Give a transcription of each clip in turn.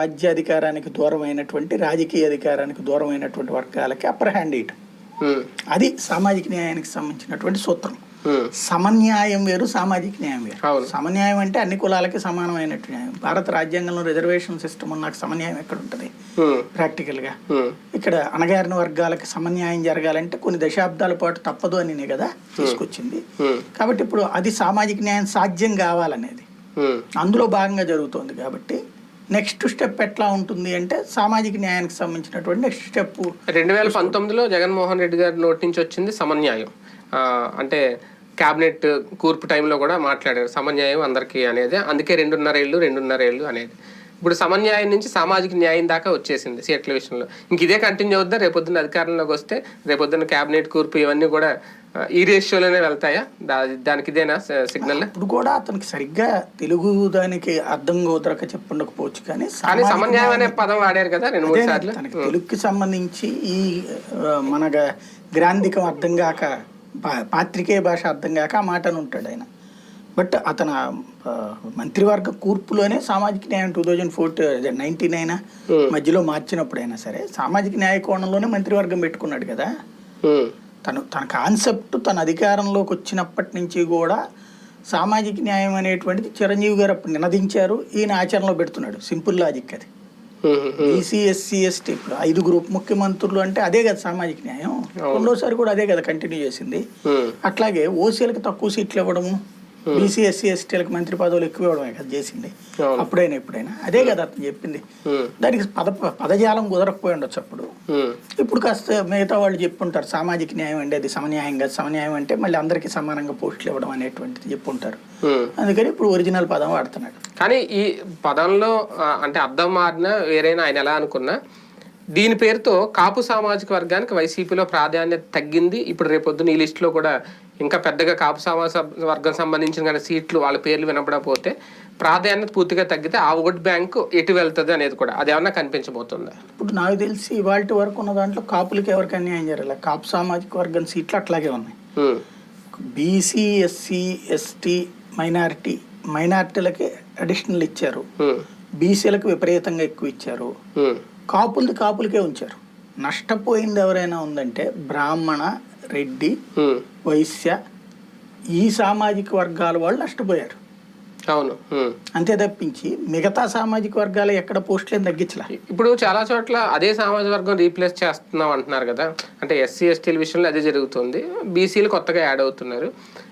రాజ్యాధికారానికి దూరమైనటువంటి రాజకీయ అధికారానికి దూరమైనటువంటి వర్గాలకి అప్పర్ హ్యాండ్ ఇయటం అది సామాజిక న్యాయానికి సంబంధించినటువంటి సూత్రం. సమన్యాయం వేరు సామాజిక న్యాయం వేరు. సమన్యాయం అంటే అన్ని కులాలకి సమానమైనట్టు న్యాయం. భారత రాజ్యాంగంలో రిజర్వేషన్ సిస్టమ్ నాకు సమన్యాయం ఎక్కడ ఉంటుంది ఉమ్, ప్రాక్టికల్గా ఉమ్, ఇక్కడ అణగారిన వర్గాలకి సమన్యాయం జరగాలంటే కొన్ని దశాబ్దాల పాటు తప్పదు అని కదా తీసుకొచ్చింది. కాబట్టి ఇప్పుడు అది సామాజిక న్యాయం సాధ్యం కావాలనేది. అందులో భాగంగా జరుగుతోంది కాబట్టి నెక్స్ట్ స్టెప్ ఎట్లా ఉంటుంది అంటే సామాజిక న్యాయానికి సంబంధించినటువంటి నెక్స్ట్ స్టెప్. రెండు వేల పంతొమ్మిదిలో జగన్మోహన్ రెడ్డి గారి నోటి నుంచి వచ్చింది సమన్యాయం. అంటే క్యాబినెట్ కూర్పు టైంలో కూడా మాట్లాడారు సమన్యాయం అందరికీ అనేది. అందుకే రెండున్నర ఏళ్ళు రెండున్నర ఏళ్ళు అనేది. ఇప్పుడు సమన్యాయం నుంచి సామాజిక న్యాయం దాకా వచ్చేసింది సీట్ల విషయంలో. ఇంక ఇదే కంటిన్యూ అవుద్దా? రేపొద్దున అధికారంలోకి వస్తే రేపొద్దున క్యాబినెట్ కూర్పు ఇవన్నీ కూడా ఈ రేషియోలోనే వెళ్తాయా? దానికి ఇదేనా సిగ్నల్ ఇప్పుడు కూడా అతనికి సరిగ్గా తెలుగు దానికి అర్థం కుదరక చెప్పుండకపోవచ్చు కానీ కానీ సమన్యాయం అనే పదం వాడారు కదా రెండు మూడు సార్లు. తనకి తెలుగుకి సంబంధించి ఈ మన గ్రాంధికం అర్థం కాక పాత్రికేయ భాష అర్థం కాక ఆ మాటను ఉంటాడు ఆయన. బట్ అతను మంత్రివర్గ కూర్పులోనే సామాజిక న్యాయం టూ థౌజండ్ ఫోర్టీ నైన్టీన్ అయినా మధ్యలో మార్చినప్పుడైనా సరే సామాజిక న్యాయ కోణంలోనే మంత్రివర్గం పెట్టుకున్నాడు కదా. తను తన కాన్సెప్ట్ తన అధికారంలోకి వచ్చినప్పటి నుంచి కూడా సామాజిక న్యాయం అనేటువంటిది చిరంజీవి గారు అప్పుడు నినదించారు. ఈయన ఆచరణలో పెడుతున్నాడు. సింపుల్ లాజిక్ అది. బీసీ ఎస్సీ ఎస్టీ ఇప్పుడు ఐదుగురు ఉప ముఖ్యమంత్రులు అంటే అదే కదా సామాజిక న్యాయం. రెండోసారి కూడా అదే కదా కంటిన్యూ చేసింది. అట్లాగే ఓసీలకు తక్కువ సీట్లు ఇవ్వడము బీసీ ఎస్సీ ఎస్టీలకు మంత్రి పదవులు ఎక్కువ ఇవ్వడమే కదా చేసింది. అప్పుడైనా ఎప్పుడైనా అదే కదా అతను చెప్పింది. దానికి పద పదజాలం కుదరకపోయి ఉండొచ్చు అప్పుడు. ఇప్పుడు కాస్త మిగతా వాళ్ళు చెప్పుంటారు సామాజిక న్యాయం అంటే అది సమన్యాయం కాదు సమన్యాయం అంటే మళ్ళీ అందరికీ సమానంగా పోస్టులు ఇవ్వడం అనేటువంటిది చెప్పుంటారు. అందుకని ఇప్పుడు ఒరిజినల్ పదం వాడుతున్నాడు. కానీ ఈ పదంలో అంటే అర్థం మారిన వేరైనా ఆయన ఎలా అనుకున్నా దీని పేరుతో కాపు సామాజిక వర్గానికి వైసీపీలో ప్రాధాన్యత తగ్గింది. ఇప్పుడు రేపొద్దున ఈ లిస్టులో కూడా ఇంకా పెద్దగా కాపు సామాజిక వర్గం సంబంధించిన కానీ సీట్లు వాళ్ళ పేర్లు వినపడకపోతే ప్రాధాన్యత పూర్తిగా తగ్గితే ఆ ఓట్ బ్యాంకు ఎటు వెళ్తుంది అనేది కూడా అది ఏమన్నా కనిపించబోతుందా? ఇప్పుడు నాకు తెలిసి ఇవాళ వరకు ఉన్న దాంట్లో కాపులకి ఎవరికి అన్యాయం జరగలేదు కాపు సామాజిక వర్గం సీట్లు అట్లాగే ఉన్నాయి. బీసీ ఎస్సీ ఎస్టీ మైనారిటీ మైనారిటీలకి అడిషనల్ ఇచ్చారు. బీసీలకు విపరీతంగా ఎక్కువ ఇచ్చారు. ఉమ్, కాపులది కాపులకే ఉంచారు. నష్టపోయింది ఎవరైనా ఉందంటే బ్రాహ్మణ రెడ్డి వైశ్య ఈ సామాజిక వర్గాల వాళ్ళు నష్టపోయారు. అవును. అంతే తప్పించి మిగతా సామాజిక వర్గాలు ఎక్కడ పోస్టులేం తగ్గించలే? ఇప్పుడు చాలా చోట్ల అదే సామాజిక వర్గం రీప్లేస్ చేస్తున్నాం అంటున్నారు కదా. అంటే ఎస్సీ ఎస్టీల విషయంలో అదే జరుగుతుంది. బీసీలు కొత్తగా యాడ్ అవుతున్నారు.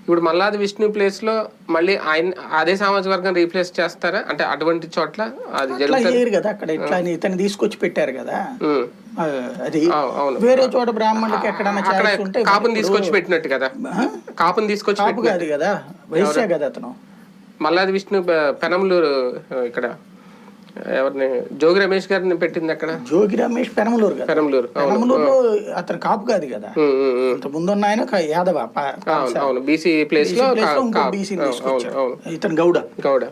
ఇప్పుడు మల్లాది విష్ణు ప్లేస్లో మళ్ళీ ఆయన అదే సామాజిక వర్గం రీప్లేస్ చేస్తారా? అంటే అటువంటి చోట్ల అది జరుగుతుంది కదా అక్కడ ఇట్లా ఇతను తీసుకొచ్చి పెట్టారు కదా. అది వేరే చోట బ్రాహ్మణులకి ఎక్కడైనా అక్కడ ఛాయిస్ ఉంటే కాపుని తీసుకొచ్చి పెట్టినట్టు కదా? కాపుని తీసుకొచ్చి కాపు కాదు కదా. వైశ్య కదా అతను. మల్లాది విష్ణు పెనమలూరు ఇక్కడ. ఎవరిని? జోగి రమేష్ గారిని పెట్టింది అక్కడ జోగి రమేష్ పెనమలూరు కదా. పెనమలూరు అతను కాపు కాదు కదా. అంత ముందున్న ఆయన యాదవ బీసీ ప్లేస్లో అవును. ఇతను గౌడ. గౌడ.